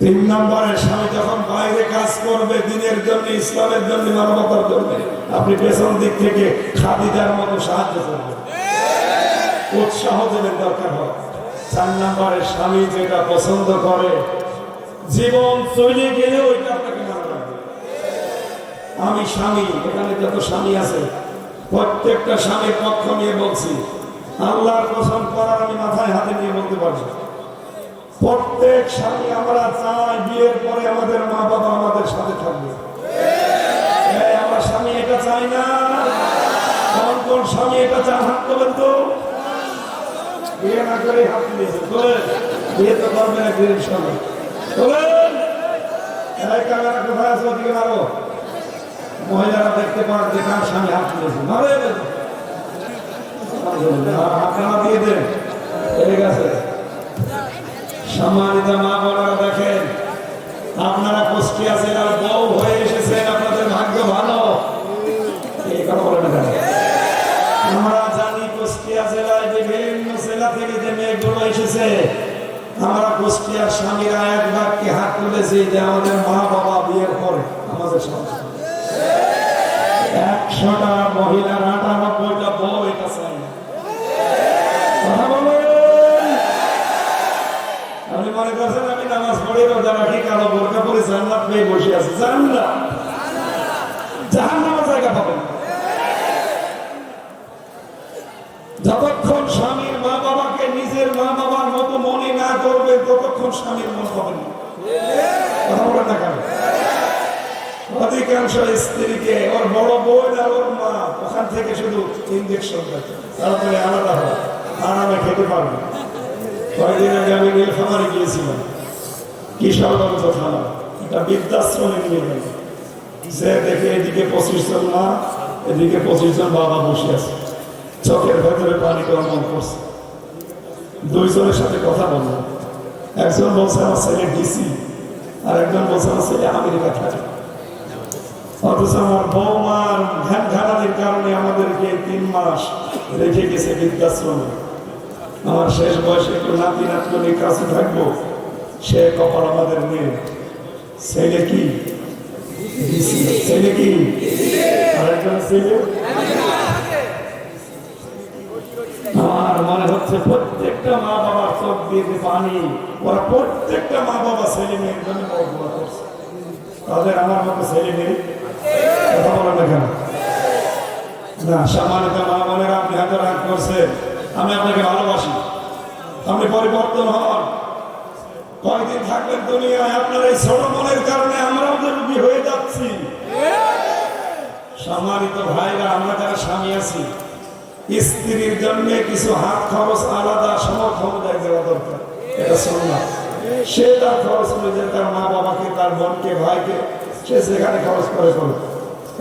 তিন নম্বরে স্বামী যখন বাইরে কাজ করবে, দিনের জন্য, ইসলামের জন্য, মানবতার জন্য, আপনি পেছন দিক থেকে খাদিজার মতো সাহায্য করবেন। উৎসাহ দেবেন দরকার হয়। চার নম্বরে স্বামী যেটা পছন্দ করে, জীবন চলে গেলে ওইটা আপনাকে আমি স্বামী, এখানে যত স্বামী আছে, প্রত্যেকটা স্বামীর পক্ষ নিয়ে বলছি, আল্লাহর কসম করার আমি মাথায় হাতে নিয়ে বলতে পারছি প্রত্যেক স্বামী আমরা চাই বিয়ের পরে আমাদের মা বাবা আমাদের সাথে থাকবে। আমার স্বামী এটা চাই না। কোন কোন স্বামী এটা চান হাত করবেন তো। বিয়ে না করে হাত দিয়েছে তোলেন। বিয়ে তো করবে না বিয়ের স্বামী। তোলেন। ক্যামেরা কোথায় আছে ওদিকে মারো। মহিলারা দেখতে পান যে কার স্বামী হাত দিয়েছে মারো। আপনারা দিয়ে দেন। ঠিক আছে। সম্মানিত মা বোনেরা দেখেন, আপনারা কুষ্টিয়া জেলার বউ হয়ে এসেছেন, আপনাদের ভাগ্য ভালো। এই কথা বলে না আমরা জানি কুষ্টিয়া জেলায় বিভিন্ন জেলা থেকে যে মেয়েগুলো এসেছে, আমরা কুষ্টিয়ার স্বামীরা এক বাক্যে হাত তুলেছি যে আমাদের মা বাবা বিয়ের পরে আমাদের সংসার। একশোটা মহিলার আটানব্বইটা বউ এটা চাই না কথা বলেন আপনি মনে করছেন আমি নামাজ পড়ি, রোজা রাখি, কালো বোরকা পরে, জান্নাত পেয়ে বসে আছি। জান্নাত! জাহান নামার জায়গা পাবেন। না। যতক্ষণ স্বামীর মা বাবাকে নিজের মা বাবার মতো মনে না করবে, ততক্ষণ স্বামীর মন পাবেন না। কথা বলেন না কেন? অধিকাংশ স্ত্রীকে ওর বড় বোন আর ওর মা, ওখান থেকে শুধু ইঞ্জেকশন দেয়। তারপরে আলাদা হয়। আরামে খেতে পারবে কয়েকদিন আগে আমি নীলফামারে গিয়েছিলাম। কিশোরগঞ্জ থানা একটা বৃদ্ধাশ্রমে নিয়ে গেল যে দেখে এদিকে পঁচিশ জন মা, এদিকে পঁচিশ জন বাবা বসে আছে। চোখের ভেতরে পানি গরম করছে। দুইজনের সাথে কথা বললাম। একজন বলছে, আমার ছেলে ডিসি। আর একজন বলছে, আমার ছেলে আমেরিকা থাকে। অথচ আমার বৌমার ধ্যান ঘানানির কারণে আমাদেরকে তিন মাস রেখে গেছে বৃদ্ধাশ্রমে। আমার শেষ বয়সে একটু নাতি নাতনির কাছে থাকব। সে কপাল আমাদের নেই ছেলে কি? ছেলে কি? আরেকজন ছেলে? আমার মনে হচ্ছে প্রত্যেকটা মা বাবার চোখ দিয়ে পানি, ওরা প্রত্যেকটা মা বাবা ছেলে মেয়ের জন্য বড় করছে। তাদের আমার মতো ছেলে মেয়ে কথা বলেন না কেন? না সম্মানিত মা বোনেরা আপনি এত রাগ করছেন। আমি আপনাকে ভালোবাসি। আপনি পরিবর্তন হন। কয়েকদিন থাকবেন দুনিয়ায়, আপনার এই ছোট কারণে আমরাও যে রুগী হয়ে যাচ্ছি। সম্মানিত ভাইরা, আমরা যারা স্বামী আছি, স্ত্রীর জন্য কিছু হাত খরচ আলাদা সমর্থ অনুযায়ী দেওয়া দরকার। এটা শুনলাম সে তার খরচ অনুযায়ী তার মা বাবাকে, তার বোনকে, ভাইকে সে সেখানে খরচ করে করে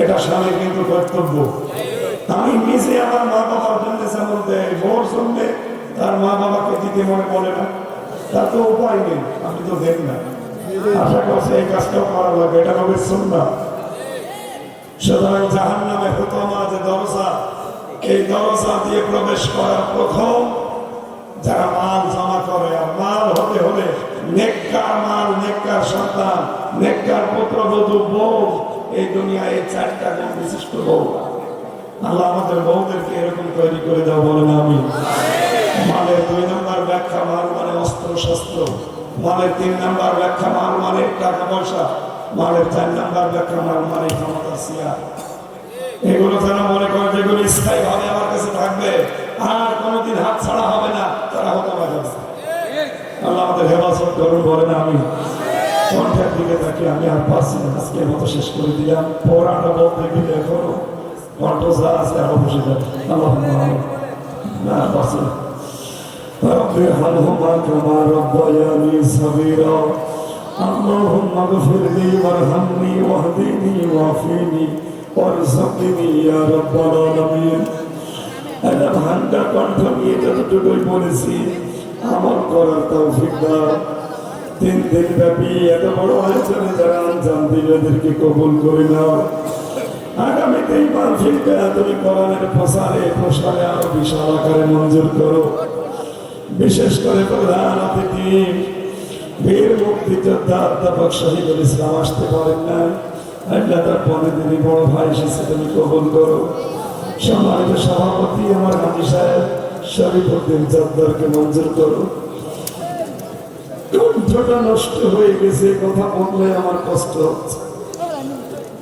এটা স্বামীর কিন্তু কর্তব্য। আমি নিজে আমার মা জন্য যেমন দেয় বোর জন্য তার মা বাবাকে দিতে মনে বলে না। তার তো উপায় নেই, আপনি তো দেন না। আশা করছি এই কাজটাও করা লাগবে, এটা হবে শুননা সুতরাং জাহান নামে হুতমা যে দরজা, এই দরজা দিয়ে প্রবেশ করার প্রথম যারা মাল জমা করে, আর মাল হতে হলে নেককার মাল, নেককার সন্তান, নেককার পুত্রবধূ বউ, এই দুনিয়ায় চারটা বিশিষ্ট বউ। আল্লাহ আমাদের বউদেরকে এরকম তৈরি করে দাও, বলেন আমি মালের দুই নম্বর ব্যাখ্যা মাল মানে অস্ত্র, শস্ত্র। মালের তিন নম্বর ব্যাখ্যা মাল মানে টাকা পয়সা। মালের চার নম্বর ব্যাখ্যা মাল মানে ক্ষমতা সিয়ার এগুলো যেন মনে করে যেগুলো স্থায়ী ভাবে আমার কাছে থাকবে, আর কোনোদিন হাত ছাড়া হবে না, তারা হতে পারে আল্লাহ আমাদের হেফাজত করুন, বলেন আমি কণ্ঠের দিকে তাকিয়ে আমি আর পারছি আজকে মতো শেষ করে দিলাম। পড়াটা বলতে গেলে এখনও কণ্ঠ যা আছে আরো বসে যাবে আল্লাহ না পারছি না رب ارحمهما كما ربياني صغيرا اللهم اغفر لي وارحمني واهدني وعافني وارزقني يا رب العالمين একটা ঠান্ডা কণ্ঠ নিয়ে যতটুকুই বলেছি আমার করার তৌফিক দাও তিন দিন ব্যাপী এত বড় আয়োজনে যারা আঞ্জাম দিল এদেরকে কবুল করে নাও এই মাহফিলটা তুমি কোরআনের প্রসারে প্রসারে আরও বিশাল আকারে মঞ্জুর করো। বিশেষ করে প্রধান অতিথি, বীর মুক্তিযোদ্ধা অধ্যাপক শহীদুল ইসলাম আসতে পারেন না। আল্লাহ পনেরো দিনই বড় ভাই এসেছে, তুমি কবুল করো। সম্মানিত সভাপতি, আমার গান্ধী সাহেব, শরীফুদ্দিন জব্দারকে মঞ্জুর করো। কণ্ঠটা নষ্ট হয়ে গেছে, কথা বললে আমার কষ্ট হচ্ছে আল্লাহ তাআলা মা বাবারা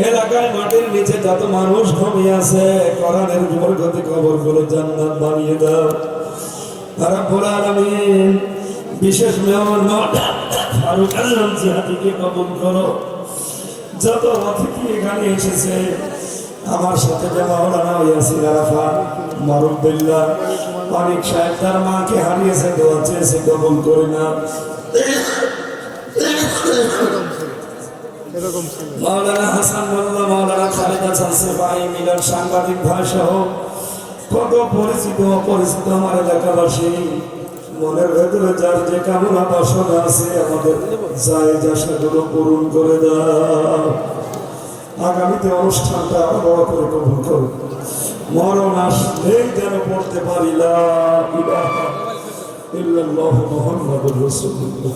এলাকায় মাটির নিচে যত মানুষ ঘুমিয়ে আছে বরকতে কবরগুলো জান্নাত বানিয়ে দাও। তারা বলে আমি বিশেষ মেহমান ফারুক করো। যত অতিথি এখানে এসেছে, আমার সাথে যে মাওলানা মারুফুল্লাহ অনেক সাহেব, তার মাকে হারিয়েছে, দোয়া চেয়েছে, কবুল করে না মাওলানা হাসান মোল্লা, মাওলানা খালেদ হাসান সেফাই মিলন সাংবাদিক ভাই সহ কত পরিচিত, অপরিচিত আমার এলাকাবাসী। মনের ভেতরে যার যে কামনা, বাসনা আছে, আমাদের যাই যা সেগুলো পূরণ করে দাও। আগামীতে অনুষ্ঠানটা আরও বড় করে কবুল করো। মরণ আসলেই যেন পড়তে পারি লা ইলাহা ইল্লাল্লাহু মুহাম্মাদুর রাসূলুল্লাহ।